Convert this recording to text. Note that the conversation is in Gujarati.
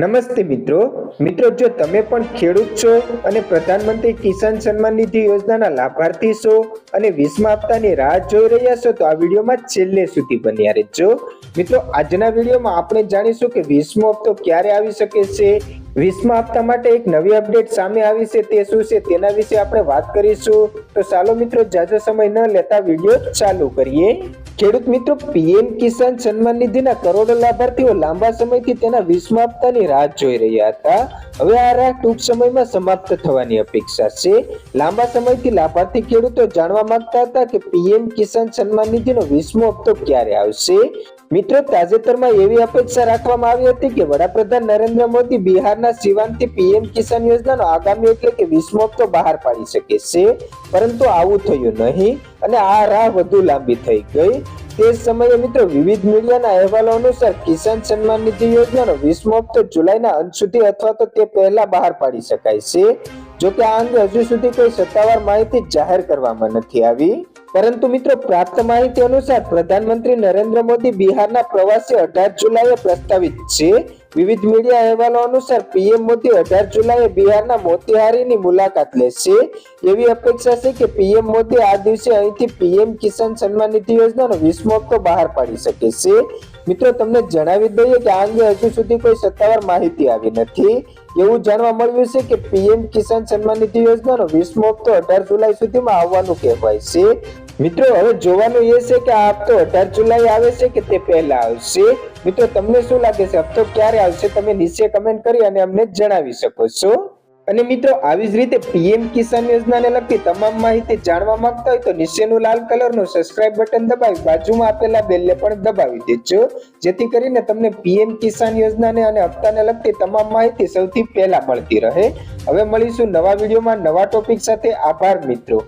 નમસ્તે મિત્રો. મિત્રો, જો તમે પણ ખેડૂત છો અને પ્રધાનમંત્રી કિસાન સન્માન નિધિ યોજનાના લાભાર્થી છો અને વીસમા હપ્તાની રાહ જોઈ રહ્યા છો, તો આ વિડીયોમાં છેલ્લે સુધી બન્યા રહેજો. મિત્રો, આજના વિડીયોમાં આપણે જાણીશું કે વીસમો હપ્તો ક્યારે આવી શકે છે વીસમા હપ્તા માટે એક નવી અપડેટ સામે આવી છે તે શું છે તેના વિશે આપણે વાત કરીશું. તો ચાલો મિત્રો, જાજો સમય ન લેતા વીડિયો ચાલુ કરીએ. ખેડૂત મિત્રો, પીએમ કિસાન સન્માન નિધિના કરોડો લાભાર્થીઓ લાંબા સમયથી તેના વીસમા હપ્તાની રાહ જોઈ રહ્યા હતા. હવે આ રાહ ટૂંક સમયમાં સમાપ્ત થવાની અપેક્ષા છે. લાંબા સમયથી લાભાર્થી ખેડૂતો જાણવા માંગતા હતા કે પીએમ કિસાન સન્માન નિધિનો વીસમો હપ્તો ક્યારે આવશે. મિત્રો, તાજેતરમાં એવી અપેક્ષા રાખવામાં આવી હતી કે વડાપ્રધાન નરેન્દ્ર મોદી બિહારના સિવાનથી પીએમ કિસાન યોજનાનો આગામી એટલે કે વીસમો હપ્તો બહાર પાડી શકે છે. પરંતુ આવું થયું નહીં અને આ રાહ વધુ લાંબી થઈ ગઈ. તે સમયે મિત્રો વિવિધ મીડિયાના અહેવાલો અનુસાર કિસાન સન્માન નિધિ યોજનાનો વીસમો હપ્તો જુલાઈના અંત સુધી અથવા તો તે પહેલા બહાર પાડી શકાય છે. જો કે આ અંગે હજુ સુધી કોઈ સત્તાવાર માહિતી જાહેર કરવામાં નથી આવી. પરંતુ મિત્રો પ્રાપ્ત માહિતી અનુસાર પ્રધાનમંત્રી નરેન્દ્ર મોદી બિહારના પ્રવાસે અઢાર જુલાઈએ પ્રસ્તાવિત છે. વિવિધ મીડિયા અહેવાલો અનુસાર પીએમ મોદી અઢાર જુલાઈએ બિહારના મોતિહારીની મુલાકાત લેશે. એવી અપેક્ષા છે કે પીએમ મોદી આ દિવસે અહીંથી પીએમ કિસાન સન્માન નિધિ યોજનાનો વીસમો હપ્તો બહાર પાડી શકે છે. મિત્રો, તમને જણાવી દઈએ કે આ અંગે હજુ સુધી કોઈ સત્તાવાર માહિતી આવી નથી. એવું જાણવા મળ્યું છે કે પીએમ કિસાન સન્માન નિધિ યોજનાનો વીસમો હપ્તો અઢાર જુલાઈ સુધીમાં આવવાનું કહેવાય છે. મિત્રો, હવે જોવાનું એ છે કે આ હપ્તો અઢાર જુલાઈ આવે છે કે તે પહેલા આવશે? મિત્રો, તમને શું લાગે છે? હપ્તો ક્યારે આવશે? તમે નીચે કમેન્ટ કરી અને અમને જણાવી શકો છો. અને મિત્રો, આવી જ રીતે પીએમ કિસાન યોજનાને લગતી તમામ માહિતી જાણવા માંગતા હોય તો નીચેનું લાલ કલરનું સબસ્ક્રાઇબ બટન દબાવી, બાજુમાં આપેલા બેલને પણ દબાવી દેજો. જેથી કરીને તમને પીએમ કિસાન યોજનાને અને હપ્તાને લગતી તમામ માહિતી સૌથી પહેલા મળતી રહે. હવે મળીશું નવા વિડીયોમાં નવા ટોપિક સાથે. આભાર, મિત્રો.